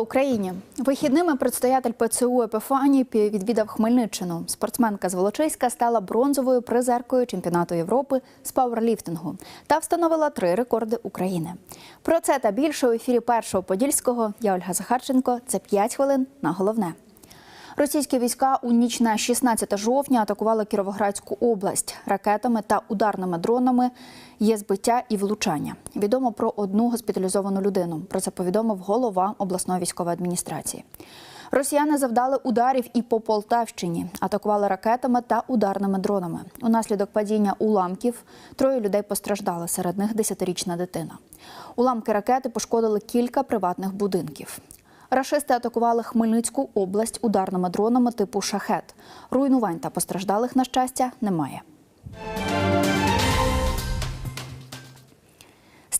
Україні! Вихідними предстоятель ПЦУ Епифаній відвідав Хмельниччину. Спортсменка з Волочиська стала бронзовою призеркою чемпіонату Європи з пауерліфтингу та встановила три рекорди України. Про це та більше у ефірі першого подільського. Я Ольга Захарченко. Це 5 хвилин на головне. Російські війська у ніч на 16 жовтня атакували Кіровоградську область ракетами та ударними дронами. Є збиття і влучання. Відомо про одну госпіталізовану людину. Про це повідомив голова обласної військової адміністрації. Росіяни завдали ударів і по Полтавщині, атакували ракетами та ударними дронами. Унаслідок падіння уламків троє людей постраждали. Серед них десятирічна дитина. Уламки ракети пошкодили кілька приватних будинків. Рашисти атакували Хмельницьку область ударними дронами типу шахет. Руйнувань та постраждалих, на щастя, немає.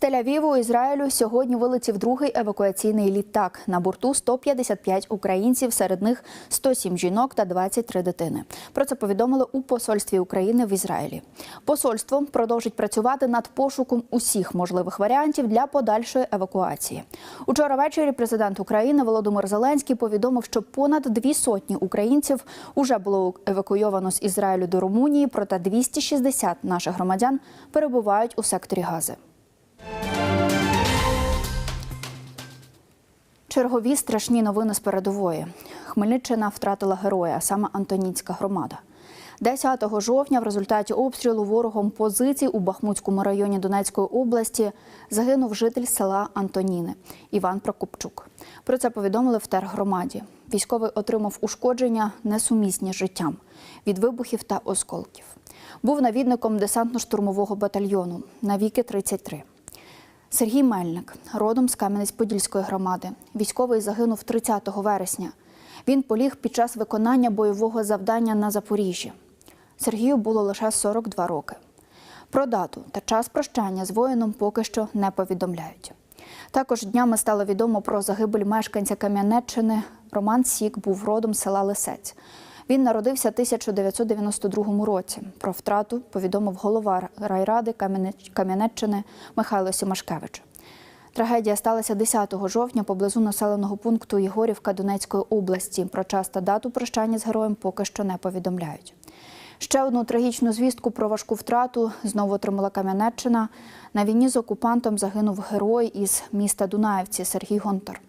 З Тель-Авіву, Ізраїлю сьогодні вилетів другий евакуаційний літак. На борту 155 українців, серед них 107 жінок та 23 дитини. Про це повідомили у посольстві України в Ізраїлі. Посольство продовжить працювати над пошуком усіх можливих варіантів для подальшої евакуації. Учора ввечері президент України Володимир Зеленський повідомив, що понад дві сотні українців уже було евакуйовано з Ізраїлю до Румунії, проте 260 наших громадян перебувають у секторі Гази. Чергові страшні новини з передової. Хмельниччина втратила героя, саме Антонінська громада. 10 жовтня в результаті обстрілу ворогом позицій у Бахмутському районі Донецької області загинув житель села Антоніни Іван Прокопчук. Про це повідомили в тергромаді. Військовий отримав ушкодження несумісні з життям від вибухів та осколків. Був навідником десантно-штурмового батальйону на віки 33. Сергій Мельник, родом з Кам'янець-Подільської громади. Військовий загинув 30 вересня. Він поліг під час виконання бойового завдання на Запоріжжі. Сергію було лише 42 роки. Про дату та час прощання з воїном поки що не повідомляють. Також днями стало відомо про загибель мешканця Кам'янеччини. Роман Сік був родом села Лисець. Він народився 1992 році. Про втрату повідомив голова райради Кам'янеччини Михайло Сімашкевич. Трагедія сталася 10 жовтня поблизу населеного пункту Єгорівка Донецької області. Про час та дату прощання з героєм поки що не повідомляють. Ще одну трагічну звістку про важку втрату знову отримала Кам'янеччина. На війні з окупантом загинув герой із міста Дунаївці Сергій Гонтар.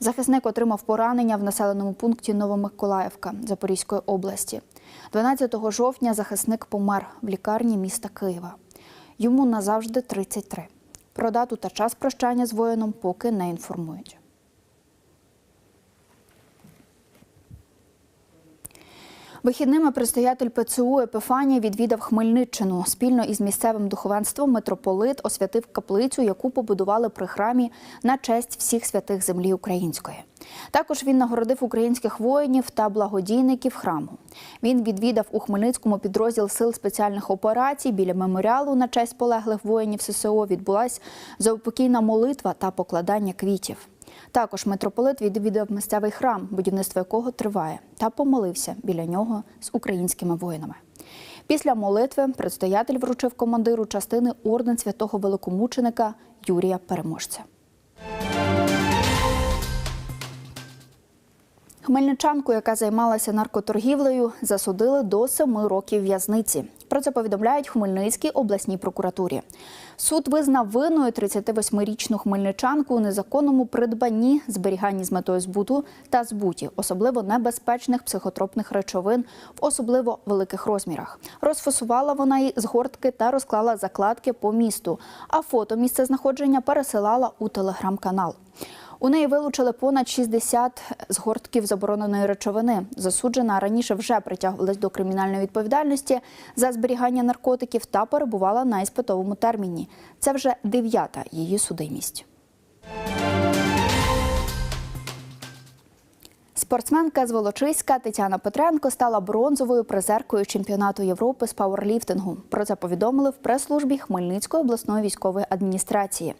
Захисник отримав поранення в населеному пункті Новомиколаївка Запорізької області. 12 жовтня захисник помер в лікарні міста Києва. Йому назавжди 33. Про дату та час прощання з воїном поки не інформують. Вихідними предстоятель ПЦУ Епифаній відвідав Хмельниччину. Спільно із місцевим духовенством митрополит освятив каплицю, яку побудували при храмі на честь всіх святих землі української. Також він нагородив українських воїнів та благодійників храму. Він відвідав у Хмельницькому підрозділ сил спеціальних операцій біля меморіалу на честь полеглих воїнів ССО. Відбулась заупокійна молитва та покладання квітів. Також митрополит відвідав місцевий храм, будівництво якого триває, та помолився біля нього з українськими воїнами. Після молитви предстоятель вручив командиру частини орден святого великомученика Юрія Переможця. Хмельничанку, яка займалася наркоторгівлею, засудили до семи років в'язниці. Про це повідомляють Хмельницькій обласній прокуратурі. Суд визнав винною 38-річну хмельничанку у незаконному придбанні, зберіганні з метою збуту та збуті, особливо небезпечних психотропних речовин в особливо великих розмірах. Розфасувала вона її з гортки та розклала закладки по місту. А фото місця знаходження пересилала у телеграм-канал. У неї вилучили понад 60 згортків забороненої речовини. Засуджена раніше вже притягувалась до кримінальної відповідальності за зберігання наркотиків та перебувала на іспитовому терміні. Це вже дев'ята її судимість. Спортсменка з Волочиська Тетяна Петренко стала бронзовою призеркою чемпіонату Європи з пауерліфтингу. Про це повідомили в прес-службі Хмельницької обласної військової адміністрації.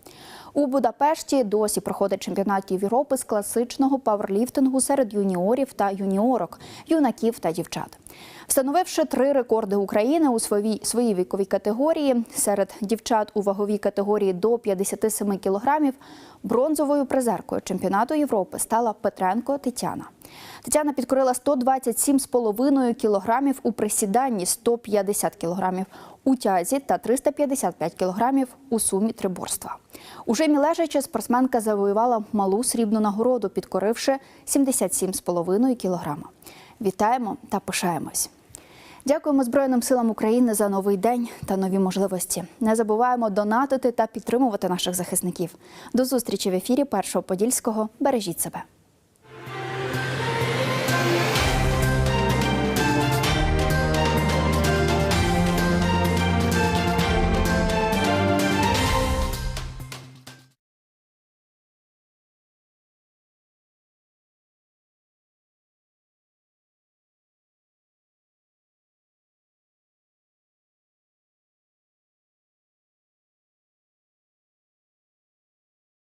У Будапешті досі проходить чемпіонат Європи з класичного паверліфтингу серед юніорів та юніорок, юнаків та дівчат. Встановивши три рекорди України у своїй своїй віковій категорії серед дівчат у ваговій категорії до 57 кілограмів, бронзовою призеркою чемпіонату Європи стала Петренко Тетяна. Тетяна підкорила 127,5 кілограмів у присіданні, 150 кілограмів у тязі та 355 кілограмів у сумі триборства. У жимі лежачи спортсменка завоювала малу срібну нагороду, підкоривши 77,5 кілограма. Вітаємо та пишаємось. Дякуємо Збройним силам України за новий день та нові можливості. Не забуваємо донатити та підтримувати наших захисників. До зустрічі в ефірі Першого Подільського. Бережіть себе.